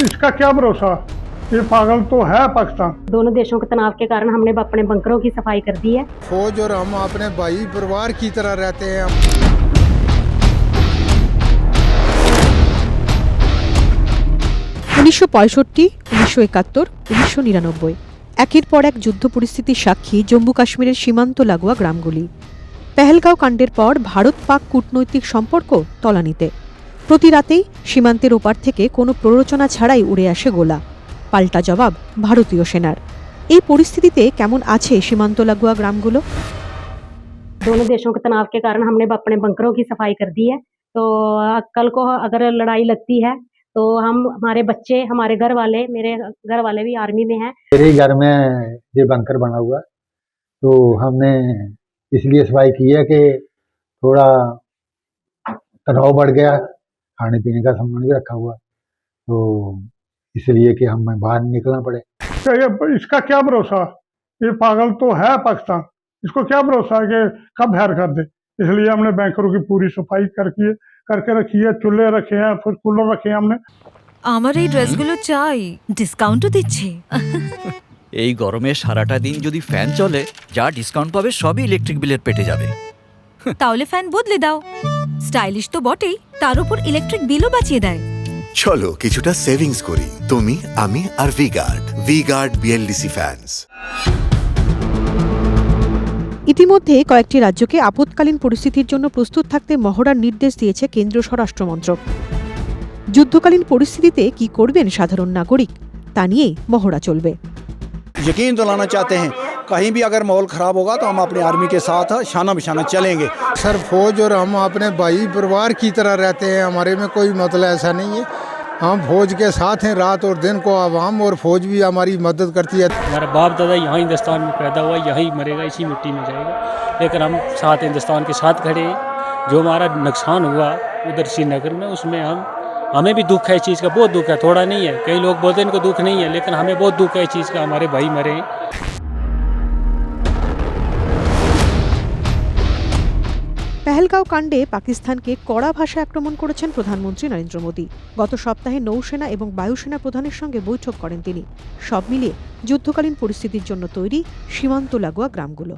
इसका क्या भरोसा ये पागल तो है पाकिस्तान दोनों देशों के तनाव के कारण हमने अपने बंकरों की सफाई कर दी है फौज और हम अपने भाई परिवार की तरह रहते हैं উনিশশো পঁয়ষট্টি উনিশশো একাত্তর উনিশশো নিরানব্বই একের পর এক যুদ্ধ পরিস্থিতির সাক্ষী জম্মু কাশ্মীরের সীমান্ত লাগোয়া গ্রামগুলি পেহেলগাঁও কাণ্ডের পর ভারত পাক কূটনৈতিক সম্পর্ক তলানিতে প্রতি রাতেই সীমান্তের ওপার থেকে কোনো প্ররোচনা ছাড়াই উড়ে আসে গোলা পাল্টা জবাব ভারতীয় সেনার এই পরিস্থিতিতে কেমন আছে সীমান্ত লাগোয়া গ্রামগুলো दोनों देशों के तनाव के कारण हमने अपने बंकरों की सफाई कर दी है तो अ, कल को अगर लड़ाई लगती है तो हम हमारे बच्चे हमारे घर वाले मेरे घर वाले भी आर्मी में हैं मेरे ही घर में ये बंकर बना हुआ है। तो हमने इसलिए सफाई की है कि थोड़ा तनाव बढ़ गया खाने पीने का सामान भी रखा हुआ है। तो इसलिए कि हमें बाहर निकलना पड़े तो ये इसका क्या भरोसा ये पागल तो है पाकिस्तान इसको क्या भरोसा है कि कब हैर कर दे इसलिए हमने बैंकरों की पूरी सफाई करके करके रखी है चूल्हे रखे हैं फिर कूलर रखे हैं हमने আমার এই ড্রেসগুলো চাই ডিসকাউন্টও দিচ্ছে এই গরমে সারাটা দিন যদি ফ্যান চলে যা ডিসকাউন্ট পাবে সবই ইলেকট্রিক বিলের পেটে যাবে তাহলে ফ্যান বদলে দাও স্টাইলিশ তো বটেই তার উপর ইলেকট্রিক বিলও বাঁচিয়ে দেয় চলো কিছুটা সেভিংস করি তুমি আমি আর V Guard V Guard BLDC fans ইতিমধ্যে কয়েকটি রাজ্যকে আপৎকালীন পরিস্থিতির জন্য প্রস্তুত থাকতে মহড়ার নির্দেশ দিয়েছে কেন্দ্রীয় স্বরাষ্ট্রমন্ত্রক যুদ্ধকালীন পরিস্থিতিতে কি করবেন সাধারণ নাগরিক তা নিয়ে মহড়া চলবে यकीन दिलाना चाहते हैं कहीं भी अगर माहौल ख़राब होगा तो हम अपनी आर्मी के साथ शाना बिशाना चलेंगे। सर फौज और हम अपने भाई परिवार की तरह रहते हैं हमारे में कोई मतलब ऐसा नहीं है। हम फौज के साथ हैं रात और दिन को आवाम और फौज भी हमारी मदद करती है। हमारा बाप दादा यहाँ हिंदुस्तान में पैदा हुआ यहीं मरेगा इसी मिट्टी में जाएगा। लेकिन हम साथ हिंदुस्तान के साथ खड़े हैं। जो हमारा नुकसान हुआ उधर श्रीनगर में उसमें हम हमें भी दुख है इस चीज़ का बहुत दुख है। थोड़ा नहीं है कई लोग बोलते हैं इनको दुख नहीं है लेकिन हमें बहुत दुख है इस चीज़ का। हमारे भाई मरे পেহেলগাঁও কাণ্ডে পাকিস্তানকে কড়া ভাষায় আক্রমণ করেছেন প্রধানমন্ত্রী নরেন্দ্র মোদী। গত সপ্তাহে নৌসেনা এবং বায়ুসেনা প্রধানের সঙ্গে বৈঠক করেন তিনি। সব মিলিয়ে যুদ্ধকালীন পরিস্থিতির জন্য তৈরি সীমান্ত লাগোয়া গ্রামগুলো।